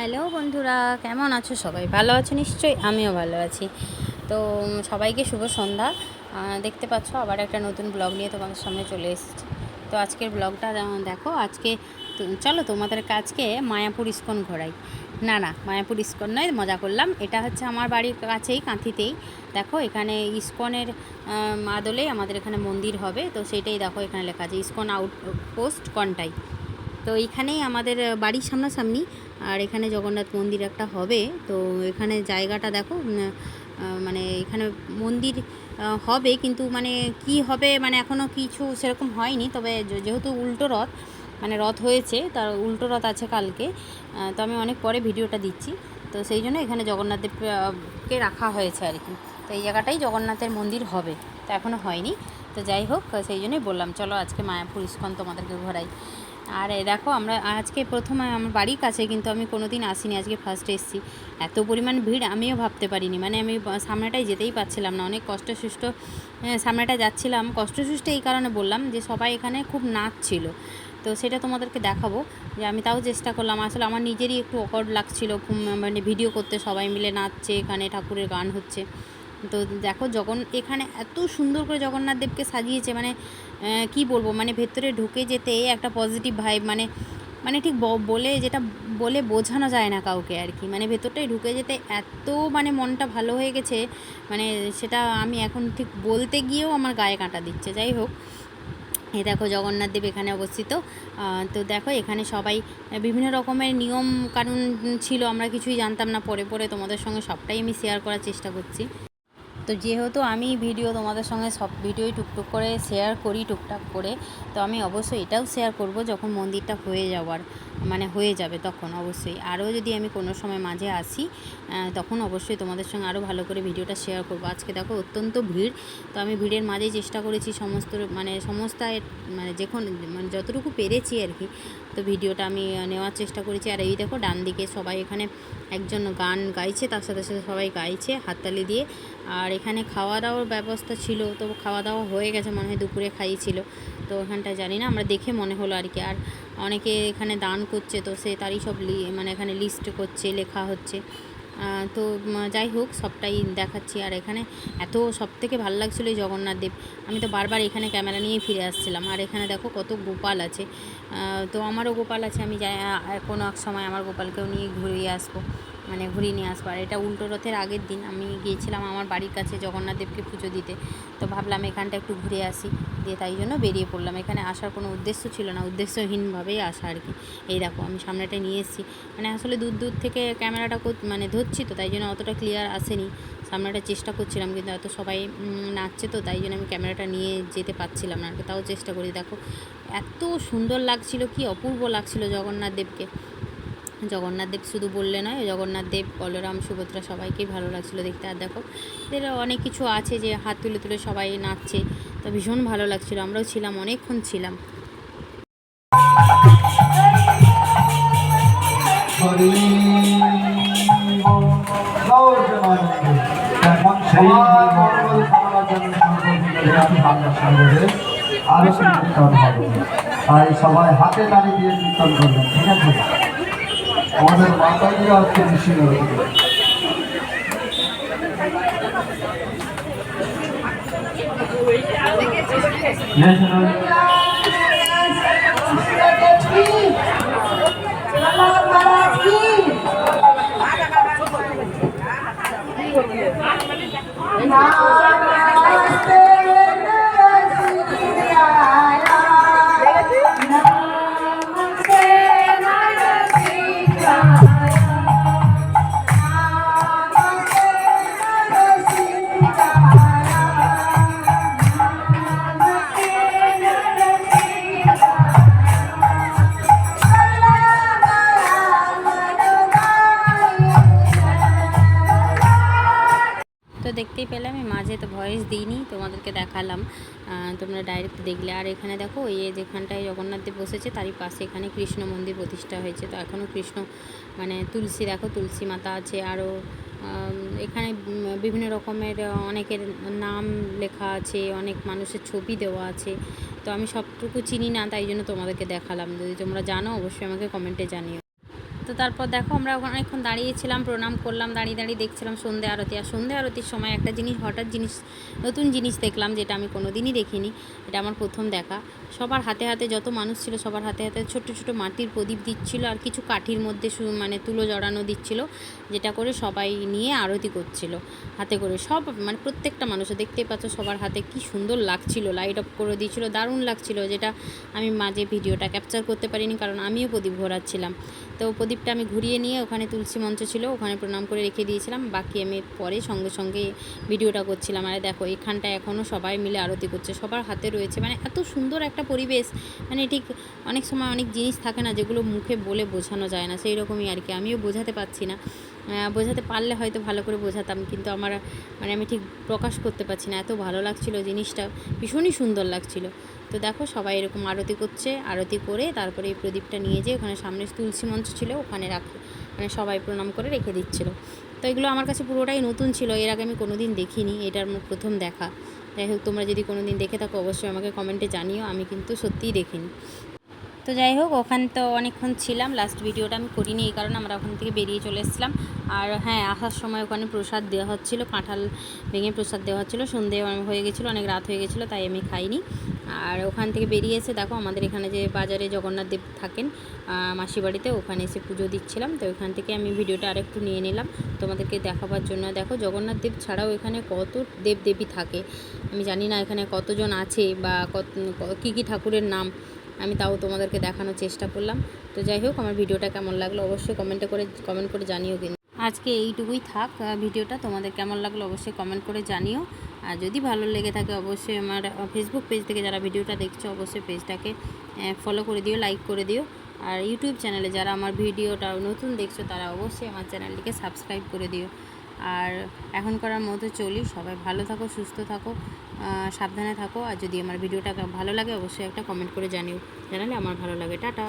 Hello বন্ধুরা কেমন আছো সবাই? ভালো আছো নিশ্চয়ই? আমিও ভালো আছি। তো সবাইকে শুভ সন্ধ্যা। দেখতে পাচ্ছ আবার একটা নতুন ব্লগ নিয়ে তোমাদের সামনে চলে এসেছি। তো আজকের ব্লগটা দেখো আজকে চলো তোমাদের কাজকে মায়াপুর ইস্কন ঘোরাই। না না মায়াপুর ইস্কন নয় মজা করলাম। এটা হচ্ছে আমার বাড়ির কাছেই কাঁথিতেই। দেখো এখানে ইস্কনের আহ, আদলেই আমাদের এখানে মন্দির হবে। তো সেটাই দেখো এখানে লেখা আছে ইস্কন আউট পোস্ট কন্টাই। তো এইখানেই আমাদের বাড়ির সামনাসামনি। আর এখানে জগন্নাথ মন্দির একটা হবে। তো এখানে জায়গাটা দেখো মানে এখানে মন্দির হবে। কিন্তু মানে কি হবে মানে এখনও কিছু সেরকম হয়নি। তবে যেহেতু উল্টো রথ মানে রথ হয়েছে, তার উল্টো রথ আছে কালকে। তো আমি অনেক পরে ভিডিওটা দিচ্ছি। তো সেই জন্য এখানে জগন্নাথ দেবকে রাখা হয়েছে আর কি। তো এই জায়গাটাই জগন্নাথের মন্দির হবে। তো এখনও হয়নি। তো যাই হোক, সেই জন্যই বললাম, চলো আজকে মায়াপুর ইস্কন তোমাদেরকে ঘোরাই। আর দেখো, আমরা আজকে প্রথমে আমার বাড়ির কাছে কিন্তু আমি কোনো দিন আসিনি, আজকে ফার্স্ট এসেছি। এত পরিমাণ ভিড়, আমিও ভাবতে পারিনি। মানে আমি সামনেটাই যেতেই পারছিলাম না। অনেক কষ্ট সুষ্ঠ সামনেটা যাচ্ছিলাম। কষ্ট সুষ্ঠ এই কারণে বললাম যে, সবাই এখানে খুব নাচ ছিল। তো সেটা তোমাদেরকে দেখাবো যে, আমি তাও চেষ্টা করলাম। আসলে আমার নিজেরই একটু অকর্ড লাগছিল মানে ভিডিও করতে সবাই মিলে নাচছে, এখানে ঠাকুরের গান হচ্ছে। তো দেখো জগন এখানে এত সুন্দর করে জগন্নাথ দেবকে সাজিয়েছে মানে কি বলব মানে ভেতরে ঢুকে যেতে একটা পজিটিভ ভাইব মানে মানে ঠিক বলে যেটা, বলে বোঝানো যায় না কাউকে আর কি। মানে ভেতরটায় ঢুকে যেতে এত মানে মনটা ভালো হয়ে গেছে মানে সেটা আমি এখন ঠিক বলতে গিয়েও আমার গায়ে কাঁটা দিচ্ছে। যাই হোক এ দেখো জগন্নাথ দেব এখানে অবস্থিত। তো দেখো এখানে সবাই, বিভিন্ন রকমের নিয়ম কানুন ছিল, আমরা কিছুই জানতাম না, পরে পরে তোমাদের সঙ্গে সবটাই আমি শেয়ার করার চেষ্টা করছি। তো যেহেতু আমি ভিডিও তোমাদের সঙ্গে সব ভিডিওই টুকটুক করে শেয়ার করি, টুকটাক করে, তো আমি অবশ্যই এটাও শেয়ার করব যখন মন্দিরটা হয়ে যাওয়ার। মানে হয়ে যাবে তখন অবশ্যই। আরও যদি আমি কোনো সময় মাঝে আসি তখন অবশ্যই তোমাদের সঙ্গে আরও ভালো করে ভিডিওটা শেয়ার করব। আজকে দেখো অত্যন্ত ভিড়, তো আমি ভিড়ের মাঝেই চেষ্টা করেছি সমস্ত মানে সমস্ত মানে যখন মানে যতটুকু পেরেছি আর কি, তো ভিডিওটা আমি নেওয়ার চেষ্টা করেছি। আর এই দেখো ডান দিকে সবাই এখানে একজন গান গাইছে, তার সাথে সাথে সবাই গাইছে হাততালি দিয়ে। আর এখানে খাওয়া দাওয়ার ব্যবস্থা ছিল, তো খাওয়া দাওয়া হয়ে গেছে, মনে হয় দুপুরে খাইয়েছিল। তো ওখানটা জানি না, আমরা দেখে মনে হলো আর কি। আর অনেকে এখানে দান করছে তো সে তারই সব মানে এখানে লিস্ট করছে, লেখা হচ্ছে। তো যাই হোক, সবটাই দেখাচ্ছি। আর এখানে এত সব থেকে ভালো লাগছিল জগন্নাথ দেব। আমি তো বারবার এখানে ক্যামেরা নিয়ে ফিরে আসছিলাম। আর এখানে দেখো কত গোপাল আছে। তো আমারও গোপাল আছে, আমি যাই কোনো এক সময় আমার গোপালকেও নিয়ে ঘুরিয়ে আসব। মানে ঘুরিয়ে নিয়ে আসব। আর এটা উল্টো রথের আগের দিন আমি গিয়েছিলাম আমার বাড়ির কাছে জগন্নাথ দেবকে পুজো দিতে। তো ভাবলাম এখানটা একটু ঘুরে আসি। দিয়ে তাই জন্য বেরিয়ে পড়লাম। এখানে আসার কোনো উদ্দেশ্য ছিল না উদ্দেশ্যহীনভাবেই আসা আর কি। এই দেখো, আমি সামনেটা নিয়ে এসেছি। মানে আসলে দূর দূর থেকে ক্যামেরাটা মানে ধরছি তো, তাই জন্য অতটা ক্লিয়ার আসেনি। সামনেটা চেষ্টা করছিলাম, কিন্তু এত সবাই নাচছে তো, তাই জন্য আমি ক্যামেরাটা নিয়ে যেতে পারছিলাম না। তাও চেষ্টা করি। দেখো, এত সুন্দর লাগছিল, কি অপূর্ব লাগছিল জগন্নাথ দেবকে। জগন্নাথ দেব শুধু বললে নয়, জগন্নাথ দেব, বলরাম, সুভদ্রা সবাইকেই ভালো লাগছিল দেখতে। আর দেখো, এদের অনেক কিছু আছে যে হাত তুলে তুলে সবাই নাচছে, তো ভীষণ ভালো লাগছিল। আমরাও ছিলাম, অনেকক্ষণ ছিলাম। আরও সবাই হাতে তালি দিয়ে কীর্তন করবেন, ঠিক আছে? আমাদের মাতাজিরা হচ্ছে ঋষি তো দেখতেই পেলে আমি মাঝে তো ভয়েস দিইনি, তোমাদেরকে দেখালাম। তোমরা ডাইরেক্ট দেখলে। আর এখানে দেখো, এই যেখানটায় জগন্নাথ দেব বসেছে, তারই পাশে এখানে কৃষ্ণ মন্দির প্রতিষ্ঠা হয়েছে। তো এখনও কৃষ্ণ মানে তুলসী, দেখো তুলসী মাতা আছে। আরও এখানে বিভিন্ন রকমের অনেকের নাম লেখা আছে, অনেক মানুষের ছবি দেওয়া আছে। তো আমি সবটুকু চিনি না, তাই জন্য তোমাদেরকে দেখালাম। যদি তোমরা জানো, অবশ্যই আমাকে কমেন্টে জানিও। তো তারপর দেখো আমরা অনেকক্ষণ দাঁড়িয়েছিলাম প্রণাম করলাম, দাঁড়িয়ে দাঁড়িয়ে দেখছিলাম সন্ধে আরতি। আর সন্ধে আরতির সময় একটা জিনিস, হঠাৎ জিনিস, নতুন জিনিস দেখলাম যেটা আমি কোনো দিনই দেখিনি। এটা আমার প্রথম দেখা। সবার হাতে হাতে যত মানুষ ছিল, সবার হাতে হাতে ছোট ছোট মাটির প্রদীপ দিচ্ছিল আর কিছু কাঠির মধ্যে মানে তুলো জড়ানো দিচ্ছিল, যেটা করে সবাই নিয়ে আরতি করছিল। হাতে করে সব মানে প্রত্যেকটা মানুষ দেখতেই পাচ্ছ সবার হাতে কি সুন্দর লাগছিল। লাইট অফ করে দিয়েছিল, দারুণ লাগছিল। যেটা আমি মাঝে ভিডিওটা ক্যাপচার করতে পারিনি, কারণ আমিও প্রদীপ ঘোরাচ্ছিলাম। তো প্রদীপটা আমি ঘুরিয়ে নিয়ে ওখানে তুলসী মঞ্চ ছিল, ওখানে প্রণাম করে রেখে দিয়েছিলাম। বাকি আমি পরে সঙ্গে সঙ্গে ভিডিওটা করছিলাম। আর দেখো এখানটা এখনও সবাই মিলে আরতি করছে, সবার হাতে রয়েছে। মানে এত সুন্দর একটা পরিবেশ মানে ঠিক অনেক সময় অনেক জিনিস থাকে না যেগুলো মুখে বলে বোঝানো যায় না সেই রকমই আর কি। আমিও বোঝাতে পারছি না। বোঝাতে পারলে হয়তো ভালো করে বোঝাতাম, কিন্তু আমার মানে আমি ঠিক প্রকাশ করতে পারছি না। এত ভালো লাগছিল জিনিসটা, ভীষণই সুন্দর লাগছিল। তো দেখো সবাই এরকম আরতি করছে, আরতি করে তারপরে এই প্রদীপটা নিয়ে যেয়ে ওখানে সামনে তুলসী মঞ্চ ছিল, ওখানে রাখে মানে সবাই প্রণাম করে রেখে দিচ্ছিল। তো এগুলো আমার কাছে পুরোটাই নতুন ছিল, এর আগে আমি কোনো দিন দেখিনি, এটার আমার প্রথম দেখা। যাই হোক, তোমরা যদি কোনো দিন দেখে থাকো, অবশ্যই আমাকে কমেন্টে জানিও, আমি কিন্তু সত্যিই দেখিনি। তো যাই হোক, ওখানে তো অনেকক্ষণ ছিলাম। লাস্ট ভিডিওটা আমি করিনি, এই কারণে আমরা ওখান থেকে বেরিয়ে চলে এসেছিলাম। আর হ্যাঁ আসার সময় ওখানে প্রসাদ দেওয়া হচ্ছিল, কাঁঠাল ভেঙে প্রসাদ দেওয়া হচ্ছিল। সন্ধে হয়ে গেছিল, অনেক রাত হয়ে গেছিল, তাই আমি খাইনি। আর ওখান থেকে বেরিয়ে এসে দেখো, আমাদের এখানে যে বাজারে জগন্নাথ দেব থাকেন মাসি বাড়িতে, ওখানে এসে পুজো দিচ্ছিলাম। তো ওখান থেকে আমি ভিডিওটা আরেকটু নিয়ে নিলাম। তোমাদেরকে দেখাবার জন্য দেখো, জগন্নাথ দেব ছাড়াও এখানে কত দেব দেবী থাকে। আমি জানি না এখানে কতজন আছে বা কত কী কী ঠাকুরের নাম। আমি তাও তোমাদেরকে দেখানোর চেষ্টা করলাম। তো যাই হোক, আমার ভিডিওটা কেমন লাগল অবশ্যই কমেন্টে করে কমেন্ট করে জানিও কিন্তু। আজকে এইটুকুই থাক ভিডিওটা। তোমাদের কেমন লাগল অবশ্যই কমেন্ট করে জানিও। আর যদি ভালো লেগে থাকে অবশ্যই আমার ফেসবুক পেজ থেকে যারা ভিডিওটা দেখছ, অবশ্যই পেজটাকে ফলো করে দিও লাইক করে দিও। আর ইউটিউব চ্যানেলে যারা আমার ভিডিওটা নতুন দেখছ, তারা অবশ্যই আমার চ্যানেলটিকে সাবস্ক্রাইব করে দিও। আর এখন করার মতো চলি। সবাই ভালো থাকো, সুস্থ থাকো সাবধানে থাকো। আর যদি আমার ভিডিওটা ভালো লাগে, অবশ্যই একটা কমেন্ট করে জানিও। জানালে আমার ভালো লাগে। টাটা!